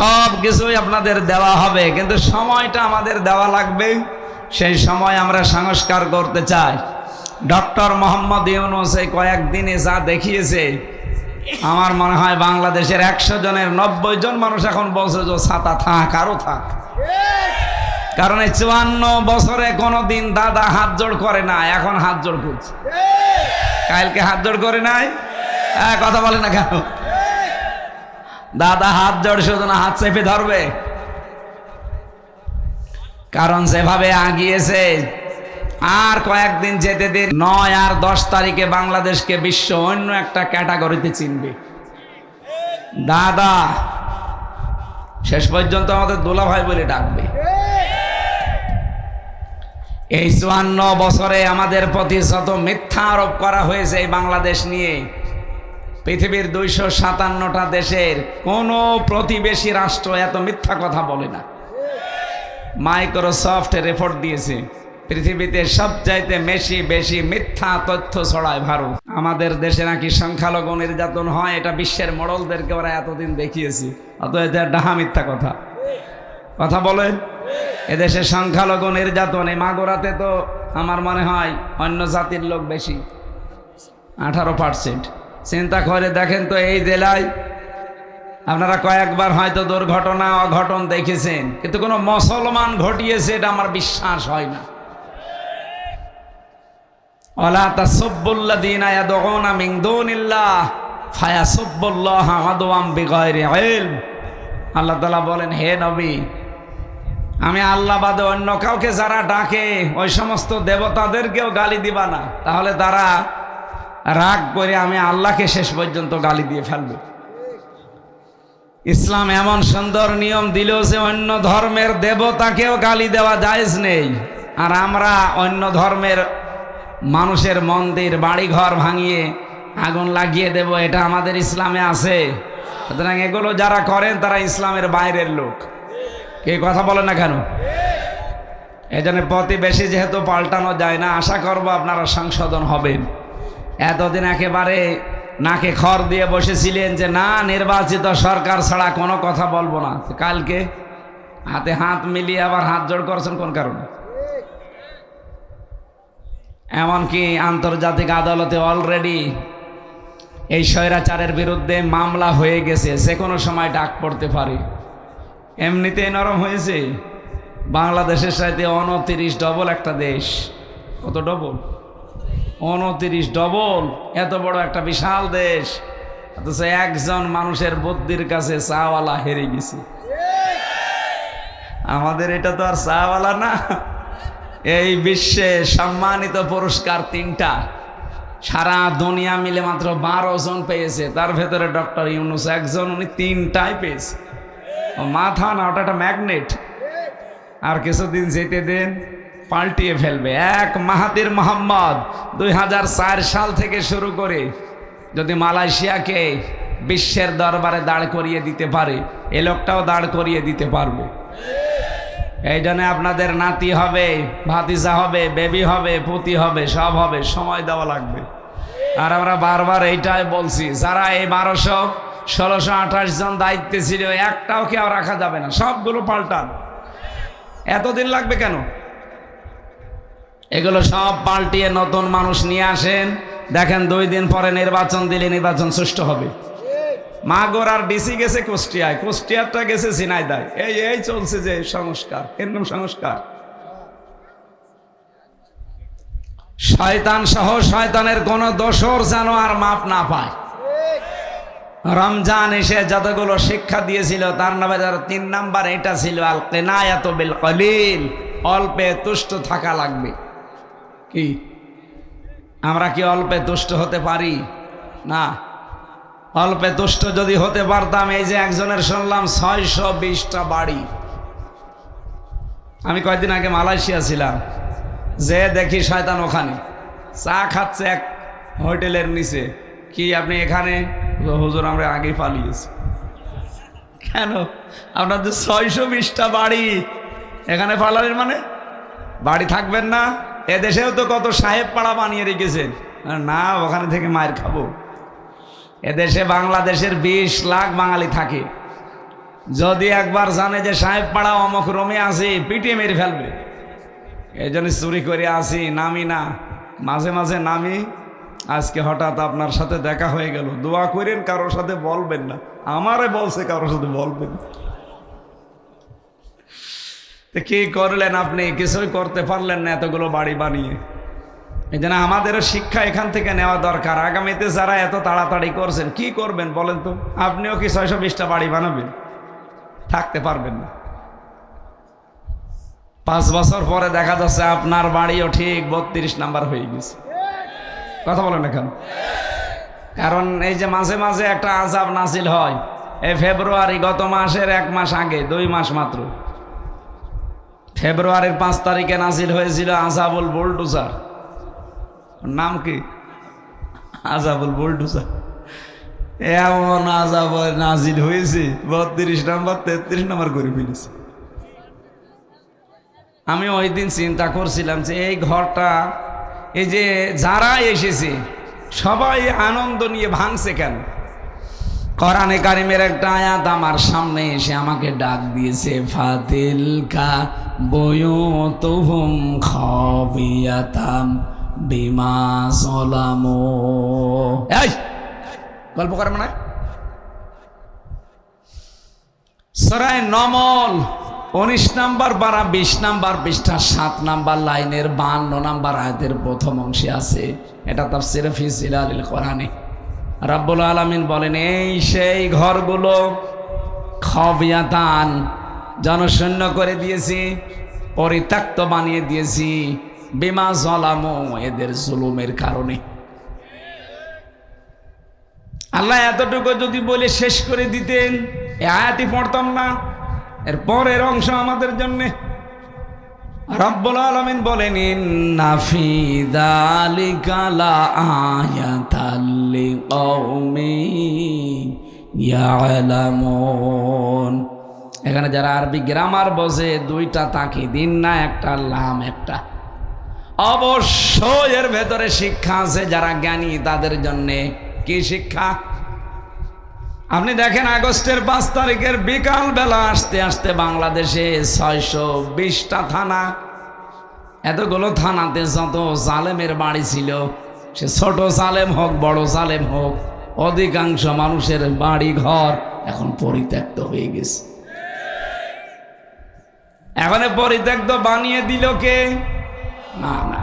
সব কিছুই আপনাদের দেওয়া হবে। কিন্তু সময়টা আমাদের দেওয়া লাগবে। সেই সময় আমরা সংস্কার করতে চাই। ডক্টর মোহাম্মদ ইউনুস এই কয়েকদিনে যা দেখিয়েছে, আমার মনে হয় বাংলাদেশের একশো জনের নব্বই জন মানুষ এখন বলছে যে ছাতা থাক আরও থাক। কারণ এই চুয়ান্ন বছরে কোনো দিন দাদা হাত জোড় করে না, এখন হাত জোড় করছে। কালকে হাত জোড় করে নাই? হ্যাঁ কথা বলে না কেন? দাদা হাত জোড় শুধু না, হাত চেপে ধরবে। কারণ যেভাবে আগিয়েছে, আর কয়েকদিন যেতে দিন নয় আর দশ তারিখে বাংলাদেশকে বিশ্ব অন্য একটা ক্যাটাগরিতে চিনবে। দাদা, শেষ পর্যন্ত আমাদের দোলাভাই বলে ডাকবে। এই চুয়ান্ন বছরে আমাদের প্রতি যত মিথ্যা আরোপ করা হয়েছে এই বাংলাদেশ নিয়ে পৃথিবীর দুইশো সাতান্নটা দেশের কোনো প্রতিবেশী রাষ্ট্র এত মিথ্যা কথা বলে না। মাইক্রোসফট রিপোর্ট দিয়েছে, পৃথিবীতে সবচাইতে বেশি বেশি মিথ্যা তথ্য ছড়ায় ভারত। আমাদের দেশে নাকি সংখ্যালঘু নির্যাতন হয়, এটা বিশ্বের মডলদেরকে ওরা এতদিন দেখিয়েছি অত এটা ডাহা মিথ্যা কথা। কথা বলেন, এদেশে সংখ্যালঘু নির্যাতন, এই মাগুরাতে তো আমার মনে হয় অন্য জাতির লোক বেশি, আঠারো পার্সেন্ট চিন্তা করে দেখেন তো এই জেলায় আপনারা কয়েকবার হয়তো দুর্ঘটনা, অঘটন দেখেছেন, কিন্তু কোনো মুসলমান ঘটিয়েছে, এটা আমার বিশ্বাস হয় না। বিগাইরি ইলম। আল্লাহ তাআলা বলেন, হে নবী, আমি আল্লাহ বাদে অন্য কাউকে যারা ডাকে, ওই সমস্ত দেবতাদেরকেও গালি দিবা না। তাহলে তারা রাগ করে আমি আল্লাহকে শেষ পর্যন্ত গালি দিয়ে ফেলব। ইসলাম এমন সুন্দর নিয়ম দিল যে অন্য ধর্মের দেবতাকেও গালি দেওয়া জায়েজ নেই। আর আমরা অন্য ধর্মের মানুষের মন্দির, বাড়িঘর ভাঙিয়ে আগুন লাগিয়ে দেব, এটা আমাদের ইসলামে আছে। সুতরাং এগুলো যারা করেন, তারা ইসলামের বাইরের লোক। কে কথা বলে না কেন? এই জন্য প্রতিবেশী যেহেতু পাল্টানো যায় না, আশা করব আপনারা সংশোধন হবেন। এতদিন একেবারে নাকে খড় দিয়ে বসেছিলেন যে, না, নির্বাচিত সরকার ছাড়া কোনো কথা বলব না। কালকে হাতে হাত মিলিয়ে আবার হাত জোড় করছেন কোন কারণে? এমনকি আন্তর্জাতিক আদালতে অলরেডি এই স্বৈরাচারের বিরুদ্ধে মামলা হয়ে গেছে, যে কোনো সময় ডাক পড়তে পারে। এমনিতেই নরম হয়েছে। বাংলাদেশের সাথে অনতিরিশ ডবল একটা দেশ। কত ডবল উনতিরিশ ডবল। এত বড় একটা বিশাল দেশ। অথচ একজন মানুষের বুদ্ধির কাছে চাওয়ালা হেরে গেছে। আমাদের এটা তো আর চাওয়ালা না। এই বিশ্বে সম্মানিত পুরস্কার তিনটা। সারা দুনিয়া মিলে মাত্র বারো জন পেয়েছে। তার ভেতরে ডক্টর ইউনুস একজন, উনি তিনটাই পেয়েছে। মাথা না, ওটা একটা ম্যাগনেট। আর কিছুদিন যেতে দেন। পাল্টিয়ে ফেলবে। এক মাহাতির মোহাম্মদ দুই হাজার চার সাল থেকে শুরু করে যদি মালয়েশিয়াকে বিশ্বের দরবারে দাঁড় করিয়ে দিতে পারে, এ লোকটাও দাঁড় করিয়ে দিতে পারবে। এই জন্য আপনাদের নাতি হবে, ভাতিজা হবে, বেবি হবে, পুতি হবে, সব হবে, সময় দেওয়া লাগবে। আর আমরা বারবার এইটাই বলছি, যারা এই বারোশো ষোলোশো আঠাশ জন দায়িত্বে ছিল, একটাও কেউ রাখা যাবে না, সবগুলো পাল্টান। এতদিন লাগবে কেন? এগুলো সব পাল্টিয়ে নতুন মানুষ নিয়ে আসেন। দেখেন দুই দিন পরে নির্বাচন দিলে নির্বাচন সুষ্ঠু হবে। মাগর আর ডিসি গেছে কুষ্টিয়ায়। কুষ্টিয়ারটা গেছে ঝিনাইদায়। এই এই চলছে যে সংস্কার। এরকম সংস্কার? শয়তান সহ শয়তানের কোন দোষর যেন আর মাপ না পায়। রমজান এসে যতগুলো শিক্ষা দিয়েছিল, তার নামে তিন নাম্বার এটা ছিল আল কেনায়াত বিল কলিল অল্পে তুষ্ট থাকা লাগবে। কি? আমরা কি অল্পে দুষ্ট হতে পারি? না। অল্পে দুষ্ট যদি হতে পারতাম, এই যে একজনের শুনলাম ছয়শো বিশটা বাড়ি। আমি কয়েকদিন আগে মালয়েশিয়া ছিলাম। যে দেখি শয়তান ওখানে। চা খাচ্ছে এক হোটেলের নিচে। কি আপনি এখানে? হুজুর, আমরা আগে পালিয়েছি। কেন? আপনাদের ছয়শো বিশটা বাড়ি। এখানে পালালেন মানে? বাড়ি থাকবেন না? এদেশেও তো কত সাহেব পাড়া বানিয়ে রেখেছেন। না, ওখানে থেকে মায়ের খাব। এদেশে বাংলাদেশের বিশ লাখ বাঙালি থাকে। যদি একবার জানে যে সাহেব পাড়া অমক রমে আসি পিটিয়ে মেরে ফেলবে। এই জন্য চুরি করে আসি, নামি না। মাঝে মাঝে নামি। আজকে হঠাৎ আপনার সাথে দেখা হয়ে গেল। দোয়া করেন কারোর সাথে বলবেন না। আমারে বলছে কারোর সাথে বলবেন না। তো কি করলেন আপনি? কিছুই করতে পারলেন না এতগুলো বাড়ি বানিয়ে। এই জন্য আমাদেরও শিক্ষা এখান থেকে নেওয়া দরকার। আগামীতে যারা এত তাড়াতাড়ি করছেন, কি করবেন বলেন তো? আপনিও কি ছয়শো বিশটা বাড়ি বানাবেন? থাকতে পারবেন না। পাঁচ বছর পরে দেখা যাচ্ছে আপনার বাড়িও ঠিক বত্রিশ নাম্বার হয়ে গেছে। কথা বলেন এখন। কারণ এই যে মাঝে মাঝে একটা আজাব নাসিল হয়। এই ফেব্রুয়ারি গত মাসের এক মাস আগে, দুই মাস মাত্র। ফেব্রুয়ারির পাঁচ তারিখে নাসিল হয়েছিল আজাবুল ওর নাম কি? আজাবুল বুলডুজার। এমন আজাব নাজিল হয়েছে, বত্রিশ নম্বর, তেত্রিশ নম্বর করে ফেলেছে। আমি ওই দিন চিন্তা করছিলাম যে এই ঘরটা, এই যে যারা এসেছে, সবাই আনন্দ নিয়ে ভাঙছে কেন? করানে কারিমের একটা আয়াত আমার সামনে এসে আমাকে ডাক দিয়েছে ফাতিল কা বয়তুহুম খাবিয়াতাম বিমা সলামো এই, গল্প করে মানে। সরাই নমল, উনিশ নাম্বার বারা, বিশ নাম্বার পৃষ্ঠা, সাত নাম্বার লাইনের বান্ন নাম্বার আয়াতের প্রথম অংশে আছে। এটা তার সিরফিস আলিল কোরআনে। রাব্বুল আলামিন বলেন, এই সেই ঘরগুলো খবিয়াতান জনশূন্য করে দিয়েছি, পরিত্যক্ত বানিয়ে দিয়েছি, বিমা জলামো এদের জুলুমের কারণে। আল্লাহ এতটুকু যদি বলে শেষ করে দিতেন, এ আয়াতি পড়তাম না, এর পরের অংশ আমাদের জন্যে। রব্বুল আলমিন বলেন ইন্নাফি দালিকা লা আয়াতাল লিকৌমিন ইয়ালামুন। এখানে যারা আরবি গ্রামার বসে দুইটা তাকি, দিন না একটা, লাম একটা। অবশ্যই এর ভেতরে শিক্ষা আছে, যারা জ্ঞানী, তাদের জন্যে। কি শিক্ষা? আপনি দেখেন আগস্টের পাঁচ তারিখের বিকাল বেলা আসতে আসতে বাংলাদেশে ছয়শো বিশটা থানা। এতগুলো থানাতে যত জালেমের বাড়ি ছিল, সে ছোট জালেম হোক, বড় জালেম হোক, অধিকাংশ মানুষের বাড়ি ঘর এখন পরিত্যক্ত হয়ে গেছে। এখন পরিত্যক্ত বানিয়ে দিল কে? না না।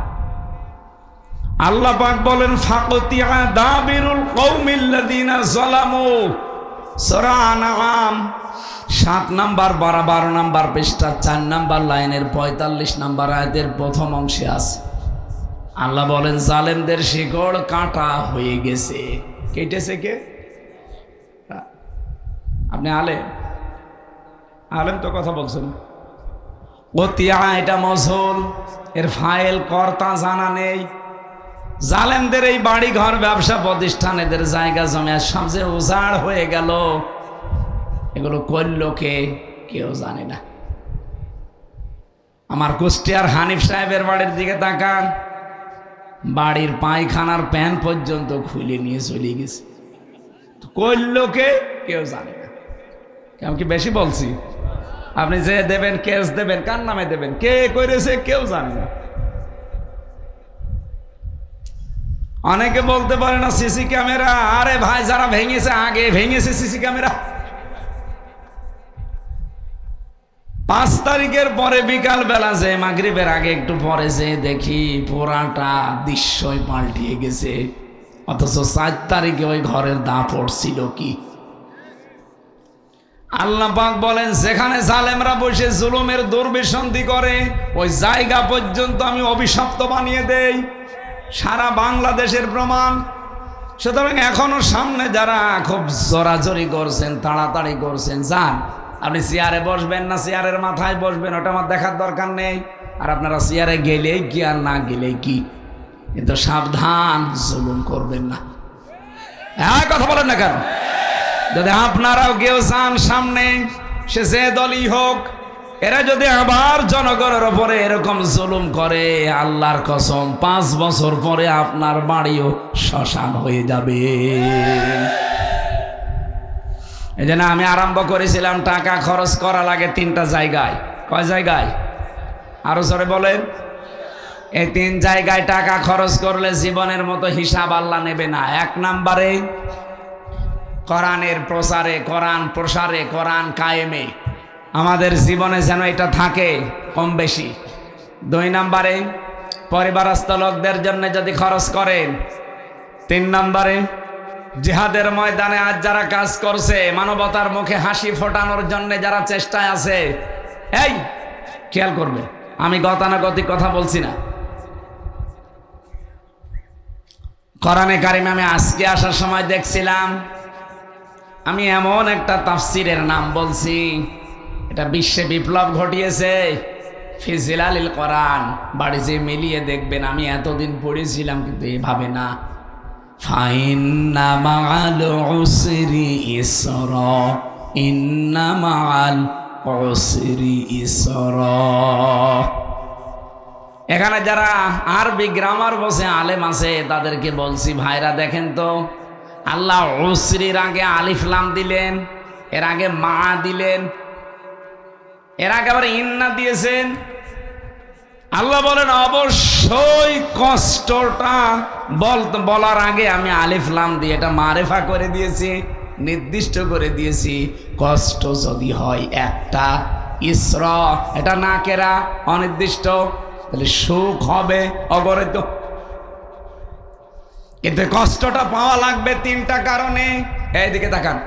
আল্লাহ পাক বলেন, ফাকতিয়া দাবিরুল কৌমিল্লাদিনা জলামু সরা আনাম সাত নাম্বার বারো বারো নাম্বার পৃষ্ঠা, চার নাম্বার লাইনের পঁয়তাল্লিশ নাম্বার আয়াতের প্রথম অংশে আছে। আল্লাহ বলেন, জালেমদের শিকড় কাটা হয়ে গেছে। কেটেছে কে? আপনি আলেম? আলেম তো কথা বলছেন। অতিয়া এটা মজহুল। এর ফাইল, কর্তা জানা নেই। জালেমদের এই বাড়ি ঘর ব্যবসা প্রতিষ্ঠান, এদের জায়গা জমে সবচেয়ে উজাড় হয়ে গেল এগুলো করল কে? কেউ জানে না। আমার কুষ্টিয়ার হানিফ সাহেবের বাড়ির দিকে তাকান। বাড়ির পায়খানার প্যান পর্যন্ত খুলে নিয়ে চলে গেছে। করল কে? কেউ জানে না। আমি কি বেশি বলছি? আপনি যে দেবেন, কেস দেবেন, কার নামে দেবেন? কে করেছে কেউ জানে না। অনেকে বলতে পারে না, সিসি ক্যামেরা, আরে ভাই, যারা ভেঙেছে, আগে ভেঙেছে সিসি ক্যামেরা। পাঁচ তারিখের পরে বিকাল বেলা যে মাগরিবের আগে, একটু পরে যে দেখি পুরাটা দৃশ্যই পাল্টিয়ে গেছে। অথচ চার তারিখে ওই ঘরের দা পড়ছিল কি? আল্লাহ পাক বলেন, যেখানে জালেমরা বসে জুলুমের দুর্বিসন্ধি করে, ওই জায়গা পর্যন্ত আমি অভিশপ্ত বানিয়ে দেই। সারা বাংলাদেশের প্রমাণ। সুতরাং এখনও সামনে যারা খুব জোরাজোরি করছেন, তাড়াতাড়ি করছেন, যান। আপনি চেয়ারে বসবেন না, চেয়ারের মাথায় বসবেন, ওটা আমার দেখার দরকার নেই। আর আপনারা চেয়ারে গেলেই কি আর না গেলেই কি? কিন্তু সাবধান, জুলুম করবেন না। হ্যাঁ কথা বলেন না কেন? যদি আপনারাও কেউ চান সামনে, সে যে দলই হোক, এরা যদি আবার জনগণের ওপরে এরকম জুলুম করে, আল্লাহর কসম, পাঁচ বছর পরে আপনার বাড়িও শ্মশান হয়ে যাবে। এই জন্য আমি আরম্ভ করেছিলাম, টাকা খরচ করা লাগে তিনটা জায়গায়। কয় জায়গায়? আরও সরে বলেন। এই তিন জায়গায় টাকা খরচ করলে জীবনের মতো হিসাব আল্লাহ নেবে না। এক নাম্বারে কোরআনের প্রচারে, কোরআন প্রসারে, কোরআন কায়েমে। আমাদের জীবনে যেন এটা থাকে কম বেশি। দুই নাম্বারে, পরিবারস্থ লোকদের জন্য যদি খরচ করেন তিন নম্বরে, জিহাদের ময়দানে আজ যারা কাজ করছে, মানবতার মুখে হাসি ফোটানোর জন্য যারা চেষ্টায় আছে, এই, খেয়াল করবে, আমি গতানুগতিক কথা বলছি না। কোরআনে কারিম আমি আজকে আসার সময় দেখছিলাম আমি এমন একটা তাফসিরের নাম বলছি, এটা বিশ্বে বিপ্লব ঘটিয়েছে। ফিজিল আলিল কোরআন, বাড়ি যে মিলিয়ে দেখবেন, আমি এতদিন পড়েছিলাম, কিন্তু এভাবে না। এখানে যারা আরবি গ্রামার বসে আলেম আছে, তাদেরকে বলছি, ভাইরা দেখেন তো আল্লাহ উসরির আগে আলিফলাম দিলেন, এর আগে মা দিলেন, এর আগে আবার ইন্না দিয়েছেন। আল্লাহ বলেন, অবশ্যই কষ্টটা বল, বলার আগে আমি আলিফলাম দিয়ে এটা মারেফা করে দিয়েছি, নির্দিষ্ট করে দিয়েছি। কষ্ট যদি হয় একটা, ইসর, এটা না কেরা, অনির্দিষ্ট। তাহলে সুখ হবে অগরিত কিন্তু কষ্টটা পাওয়া লাগবে তিনটা কারণে। এইদিকে তাকান।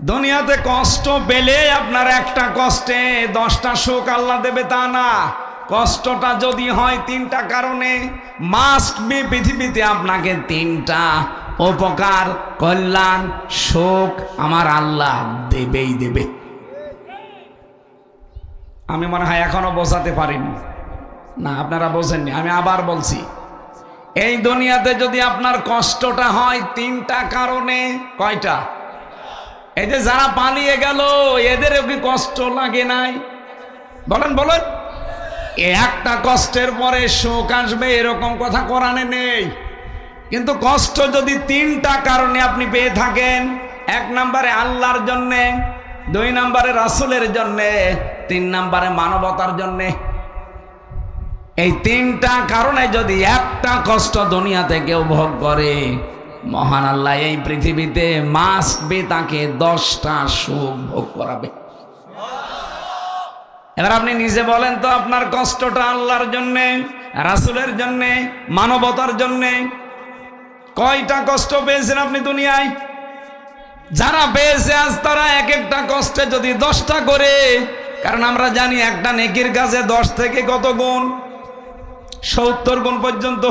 দুনিয়াতে কষ্ট পেলে আপনার একটা কষ্টে, দশটা সুখ আল্লাহ দেবে তা না। কষ্টটা যদি হয় তিনটা কারণে মাস্ট বি পৃথিবীতে আপনাকে তিনটা। উপকার, কল্যাণ শোক আমার আল্লাহ দেবেই দেবে। আমি মনে হয় এখনও বোঝাতে পারিনি। না, আপনারা বোঝেননি, আমি আবার বলছি। এই দুনিয়াতে যদি আপনার কষ্টটা হয় তিনটা কারণে, কয়টা? এই যে যারা পালিয়ে গেল, এদেরও কি কষ্ট লাগে নাই? বলেন বলেন। একটা কষ্টের পরে শোক আসবে, এরকম কথা কোরআনে নেই। কিন্তু কষ্ট যদি তিনটা কারণে আপনি পেয়ে থাকেন, এক নম্বরে আল্লাহর জন্যে, দুই নম্বরে রাসুলের জন্যে, তিন নম্বরে মানবতার জন্যে এই তিনটা কারণে যদি একটা কষ্ট দুনিয়াতে কেউ ভোগ করে, মহান আল্লাহ, এই পৃথিবীতে মাসবে তাকে দশটা সুখ ভোগ করাবে। এবার আপনি নিজে বলেন তো, আপনার কষ্টটা আল্লাহর জন্যে, রাসুলের জন্যে, মানবতার জন্যে, কয়টা কষ্ট পেয়েছেন আপনি দুনিয়ায়? যারা পেয়েছে আজ তারা এক একটা কষ্টে যদি দশটা করে, কারণ আমরা জানি একটা নেকির কাছে দশ থেকে কত গুণ। সত্তর গুণ পর্যন্ত।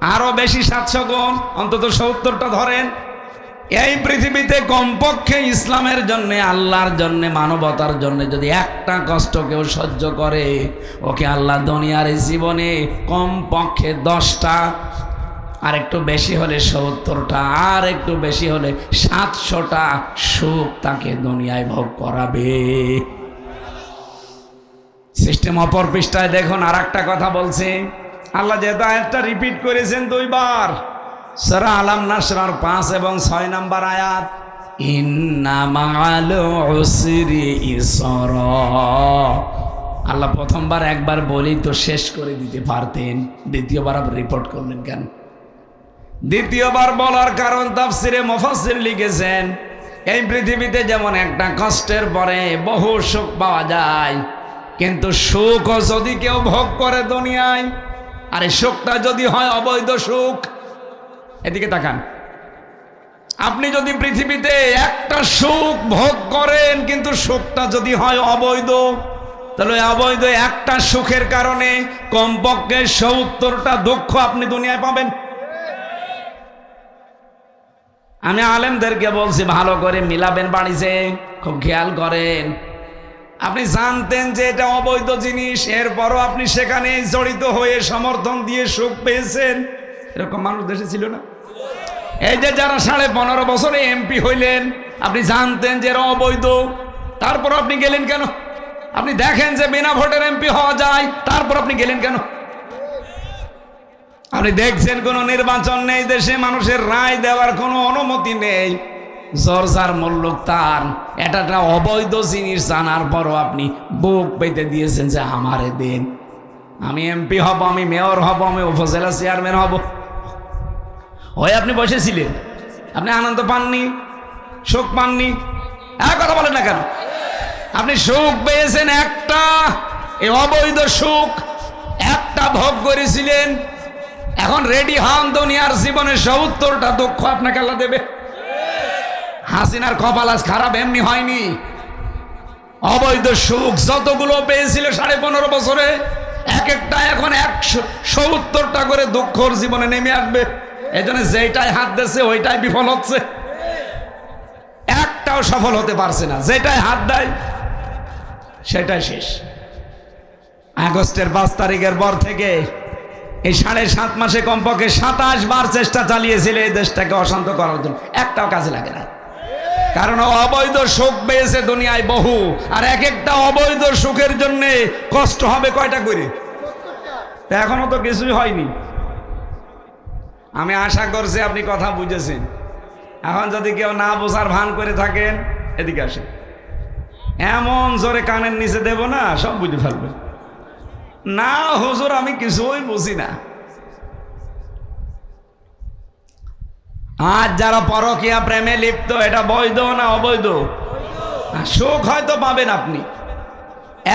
আরও বেশি সাতশো গুণ। অন্তত সত্তরটা ধরেন। এই পৃথিবীতে কমপক্ষে ইসলামের জন্য, আল্লাহর জন্য, মানবতার জন্য যদি একটা কষ্ট কেউ সহ্য করে, ওকে আল্লাহ দুনিয়ার জীবনে কমপক্ষে দশটা আর একটু বেশি হলে সত্তরটা আর একটু বেশি হলে সাতশোটা সুখ তাকে দুনিয়ায় ভোগ করাবে। সিস্টেম অপর পৃষ্ঠায় দেখুন আর একটা কথা বলছে। আল্লাহ যেহেতু আয়াতটা রিপিট করেছেন দুইবার। সারা আলাম নাসরার পাঁচ এবং ছয় নাম্বার আয়াত আল্লাহ প্রথমবার একবার বলি তো শেষ করে দিতে পারতেন। দ্বিতীয়বার রিপোর্ট করলেন কেন? দ্বিতীয়বার বলার কারণ তাফসিরে মুফাসসির লিখেছেন, এই পৃথিবীতে যেমন একটা কষ্টের পরে বহু সুখ পাওয়া যায় কিন্তু সুখও যদি কেউ ভোগ করে দুনিয়ায়, আর এই সুখটা যদি হয় অবৈধ সুখ, এদিকে তাকান। আপনি যদি পৃথিবীতে একটা সুখ ভোগ করেন, কিন্তু সুখটা যদি হয় অবৈধ, তাহলে অবৈধ একটা সুখের কারণে কমপক্ষে সত্তরটা দুঃখ আপনি দুনিয়ায় পাবেন। আমি আলেমদেরকে বলছি, ভালো করে মিলাবেন বাড়িতে, খুব খেয়াল করেন। আপনি জানতেন যে এটা অবৈধ জিনিস, এরপরও আপনি সেখানে জড়িত হয়ে সমর্থন দিয়ে সুখ পেয়েছেন। এরকম মানুষ দেশে ছিল না। এই যে যারা সাড়ে পনেরো বছরে এমপি হইলেন, আপনি জানতেন যে এরা অবৈধ। তারপর আপনি গেলেন কেন? আপনি দেখেন যে বিনা ভোটের এমপি হওয়া যায়, তারপর আপনি গেলেন কেন? আপনি দেখছেন কোনো নির্বাচন নেই দেশে, মানুষের রায় দেওয়ার কোনো অনুমতি নেই। জর্জার মল্লুক তার। এটা একটা অবৈধ জিনিস জানার পরও আপনি বুক পেতে দিয়েছেন যে আমারে দেন। আমি এমপি হব, আমি মেয়র হব, আমি উপজেলা চেয়ারম্যান হব। ওই আপনি বসেছিলেন। আপনি আনন্দ পাননি, সুখ পাননি। এক কথা বলেন না কেন? আপনি সুখ পেয়েছেন একটা, এই অবৈধ সুখ। একটা ভোগ করেছিলেন। এখন রেডি হন দুনিয়ার জীবনের সত্তরটা দুঃখ আপনাকে আল্লাহ দেবে। হাসিনার কপাল আজ খারাপ, এমনি হয়নি। অবৈধ সুখ যতগুলো পেয়েছিল সাড়ে পনেরো বছরে, এক একটা এখন একশো সত্তরটা করে দুঃখর জীবনে নেমে আসবে। এই জন্য যেটাই হাত দিচ্ছে ওইটাই বিফল হচ্ছে। একটাও সফল হতে পারছে না। যেটাই হাত দেয়, সেটাই শেষ। আগস্টের পাঁচ তারিখের পর থেকে এই সাড়ে সাত মাসে কমপক্ষে সাতাশ বার চেষ্টা চালিয়েছিল এই দেশটাকে অশান্ত করার জন্য। একটাও কাজে লাগে না। কারণ অবৈধ সুখ পেয়েছে দুনিয়ায় বহু। আর এক একটা অবৈধ সুখের জন্য কষ্ট হবে কয়টা করে? এখনও তো কিছুই হয়নি। আমি আশা করছি আপনি কথা বুঝেছেন। এখন যদি কেউ না বোঝার ভান করে থাকেন, এদিকে আসেন। এমন জোরে কানের নিচে দেব না, সব বুঝে ফেলবে না, হুজুর, আমি কিছুই বুঝি না। আজ যারা পরকিয়া প্রেমে লিপ্ত, এটা বৈধ না অবৈধ? সুখ হয়তো পাবেন আপনি।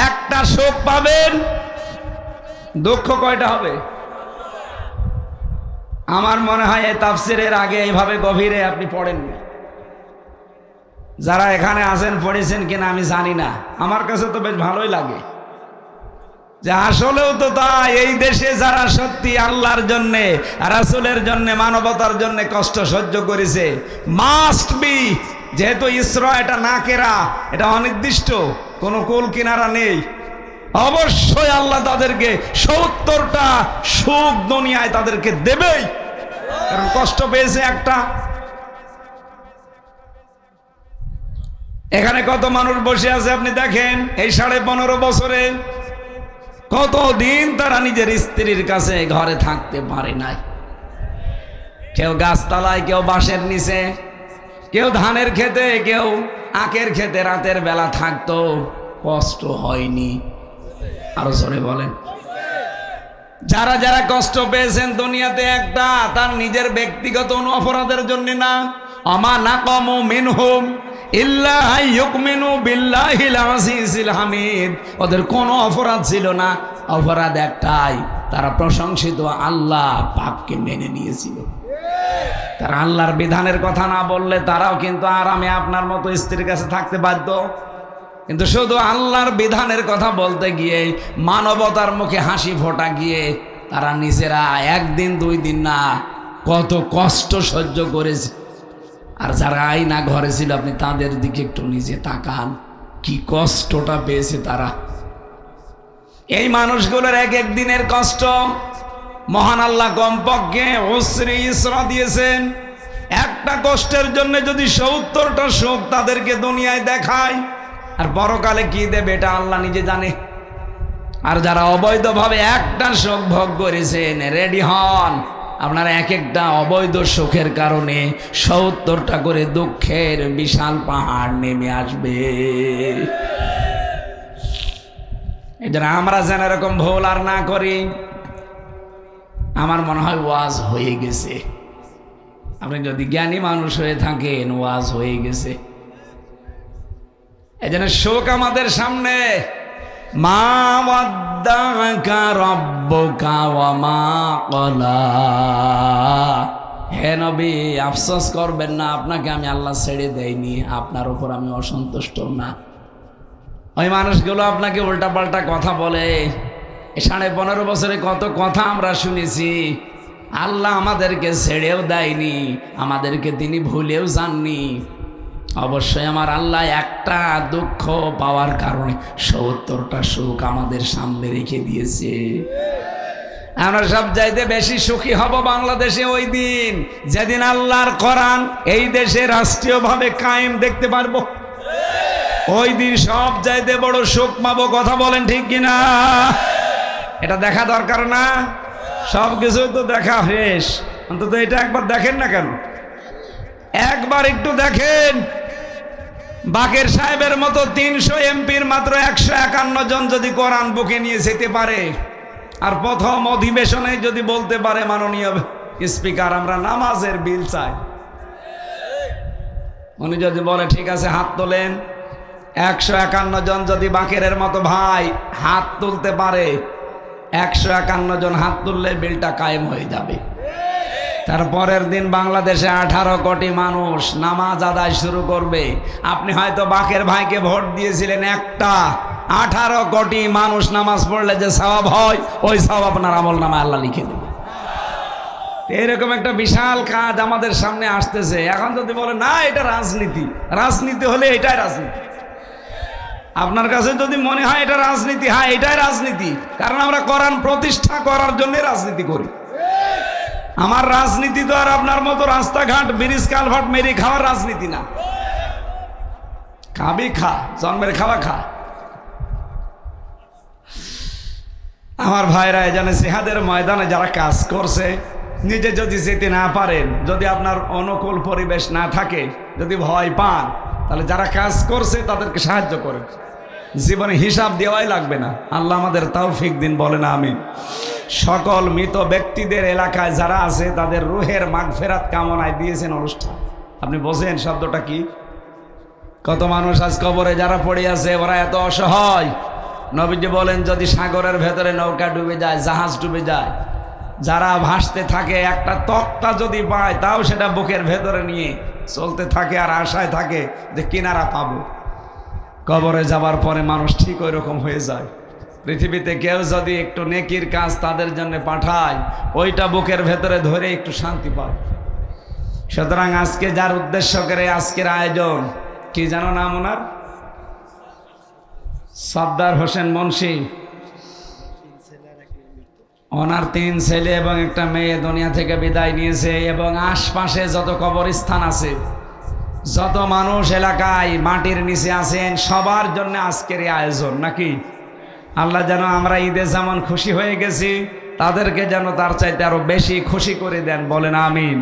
একটা সুখ পাবেন, দুঃখ কয়টা হবে? আমার মনে হয় এই তাফসিরের আগে এইভাবে গভীরে আপনি পড়েননি। যারা এখানে আছেন, পড়েছেন কিনা আমি জানি না। আমার কাছে তো বেশ ভালোই লাগে। যে আসলেও তো তাই, এই দেশে যারা সত্যি আল্লাহর জন্যে, রাসুলের জন্য, মানবতার জন্য কষ্ট সহ্য করেছে মাস্ট বি যেহেতু ইসরো এটা না কেরা, এটা অনির্দিষ্ট, কোনো কুল কিনারা নেই। অবশ্যই আল্লাহ তাদেরকে সত্তরটা সুখ দুনিয়ায় তাদেরকে দেবেই। কারণ কষ্ট পেয়েছে একটা। এখানে কত মানুষ বসে আছে আপনি দেখেন, এই সাড়ে পনেরো বছরে কতদিন তারা নিজের স্ত্রীর কাছে ঘরে থাকতে পারে নাই? কেউ গাছতলায়, কেউ বাঁশের নিচে, কেউ ধানের খেতে কেউ আখের খেতে রাতের বেলা থাকতো, কষ্ট হয়নি। আরও জোরে বলেন। যারা যারা কষ্ট পেয়েছেন দুনিয়াতে একটা, তার নিজের ব্যক্তিগত অপরাধের জন্য না। আমা না কম মিনহুম হামিদ। ওদের কোনো অপরাধ ছিল না। অপরাধ একটাই, তারা প্রশংসিত আল্লাহ পাককে মেনে নিয়েছিল। তারা আল্লাহর বিধানের কথা না বললে তারাও কিন্তু আরামে আপনার মতো স্ত্রীর কাছে থাকতে বাধ্য। কিন্তু শুধু আল্লাহর বিধানের কথা বলতে গিয়ে, মানবতার মুখে হাসি ফোটা গিয়ে, তারা নিজেরা একদিন দুই দিন না, কত কষ্ট সহ্য করেছে। আর যারা আইনা ঘরে ছিল, আপনি তাদের দিকে একটু নিজে তাকান। কি কষ্টটা পেয়েছে তারা। এই মানুষগুলোর এক এক দিনের কষ্ট। মহান আল্লাহ কমপক্ষে অশ্রী ইসরা দিয়েছেন। একটা কষ্টের জন্য যদি সত্তরটা সুখ তাদেরকে দুনিয়ায় দেখায়, আর বড়কালে কি দেবে এটা আল্লাহ নিজে জানে। আর যারা অবৈধভাবে একটা সুখ ভোগ করেছেন, রেডি হন। আপনার এক একটা অবৈধ সুখের কারণে সত্তরটা করে দুঃখের বিশাল পাহাড় নেমে আসবে। এদের আমরা যেন এরকম ভুল আর না করি, আমার মনে হয় ওয়াজ হয়ে গেছে। আপনি যদি জ্ঞানী মানুষ হয়ে থাকেন, ওয়াজ হয়ে গেছে। এই জন্য শোক আমাদের সামনে। মা ওয়াদ্দাকা রব্বুকা ওয়া মা নবী, আফসোস করবেন না, আপনাকে আমি আল্লাহ ছেড়ে দেইনি আপনার উপর আমি অসন্তুষ্ট না। ওই মানুষগুলো আপনাকে উল্টাপাল্টা কথা বলে। সাড়ে পনেরো বছরে কত কথা আমরা শুনেছি। আল্লাহ আমাদেরকে ছেড়েও দেয়নি, আমাদেরকে তিনি ভুলেও যাননি। অবশ্যই আমার আল্লাহ একটা দুঃখ পাওয়ার কারণে সত্তরটা সুখ আমাদের সামনে রেখে দিয়েছে। আমরা সব চাইতে বেশি সুখী হব বাংলাদেশে ওই দিন, যেদিন আল্লাহর কোরআন এই দেশে রাষ্ট্রীয়ভাবে কায়েম দেখতে পারব। ওই দিন সব চাইতে বড় সুখ পাবো, কথা বলেন ঠিক কিনা? এটা দেখা দরকার না? সব কিছু তো দেখা শেষ। অন্তত এটা একবার দেখেন না কেন? একবার একটু দেখেন বাকের সাহেবের মতো তিনশো এমপির মাত্র একশো একান্ন জন যদি কোরআন বুকে নিয়ে যেতে পারে, আর প্রথম অধিবেশনে যদি বলতে পারে মাননীয় স্পিকার, আমরা নামাজের বিল চাই। উনি যদি বলে, ঠিক আছে, হাত তোলেন। একশো একান্ন জন যদি বাকেরের মতো ভাই হাত তুলতে পারে, একশো একান্ন জন হাত তুললে বিলটা কায়েম হয়ে যাবে। তারপরের দিন বাংলাদেশে আঠারো কোটি মানুষ নামাজ আদায় শুরু করবে। আপনি হয়তো বাকের ভাইকে ভোট দিয়েছিলেন একটা। আঠারো কোটি মানুষ নামাজ পড়লে যে সওয়াব হয়, ওই সওয়াব আপনার আমল নামা আল্লাহ লিখে দেবে। এরকম একটা বিশাল কাজ আমাদের সামনে আসতেছে। এখন যদি বলে না, এটা রাজনীতি। রাজনীতি হলে এটাই রাজনীতি। আপনার কাছে যদি মনে হয় এটা রাজনীতি হ্যাঁ এটাই রাজনীতি। কারণ আমরা কোরআন প্রতিষ্ঠা করার জন্য রাজনীতি করি। আমার রাজনীতি তো আর আপনার মতো রাস্তাঘাট, ব্রিজ, কালভার্ট মেরে খাওয়ার রাজনীতি না। খাবি, খা, জন্মের খাওয়া খা। আমার ভাইরা এখানে সেহাদের ময়দানে যারা কাজ করছে, নিজে যদি যেতে না পারেন, যদি আপনার অনুকূল পরিবেশ না থাকে, যদি ভয় পান, তাহলে যারা কাজ করছে তাদেরকে সাহায্য করেন। জীবনে হিসাব দেওয়াই লাগবে না। আল্লাহ আমাদের তৌফিক দিন বলে না আমি সকল মৃত ব্যক্তিদের এলাকায় যারা আছে, তাদের রুহের মাগ ফেরাত কামনায় দিয়েছেন অনুষ্ঠান। আপনি বোঝেন শব্দটা কি? কত মানুষ আজ কবরে যারা পড়ে আছে, ওরা এত অসহায়। নবীজি বলেন, যদি সাগরের ভেতরে নৌকা ডুবে যায়, জাহাজ ডুবে যায়, যারা ভাসতে থাকে, একটা তক্তা যদি পায়, তাও সেটা বুকের ভেতরে নিয়ে চলতে থাকে আর আশায় থাকে যে কিনারা পাবো। কবরে যাবার পরে মানুষ ঠিক ওই রকম হয়ে যায়। পৃথিবীতে কেউ যদি একটু নেকির কাজ তাদের জন্য পাঠায়, ওইটা বুকের ভেতরে ধরে একটু শান্তি পায়। সুতরাং আজকে যার উদ্দেশ্য করে আজকের আয়োজন, কি জানো নাম ওনার? সর্দার হোসেন মুন্সি। ওনার তিন ছেলে এবং একটা মেয়ে দুনিয়া থেকে বিদায় নিয়েছে এবং আশপাশে যত কবরস্থান আছে যত মানুষ এলাকায় মাটির নিচে আছেন, সবার জন্য আজকের এই আয়োজন, নাকি? আল্লাহ যেন আমরা ঈদে যেমন খুশি হয়ে গেছি, তাদেরকে যেন তার চাইতে আরও বেশি খুশি করে দেন, বলেন আমিন।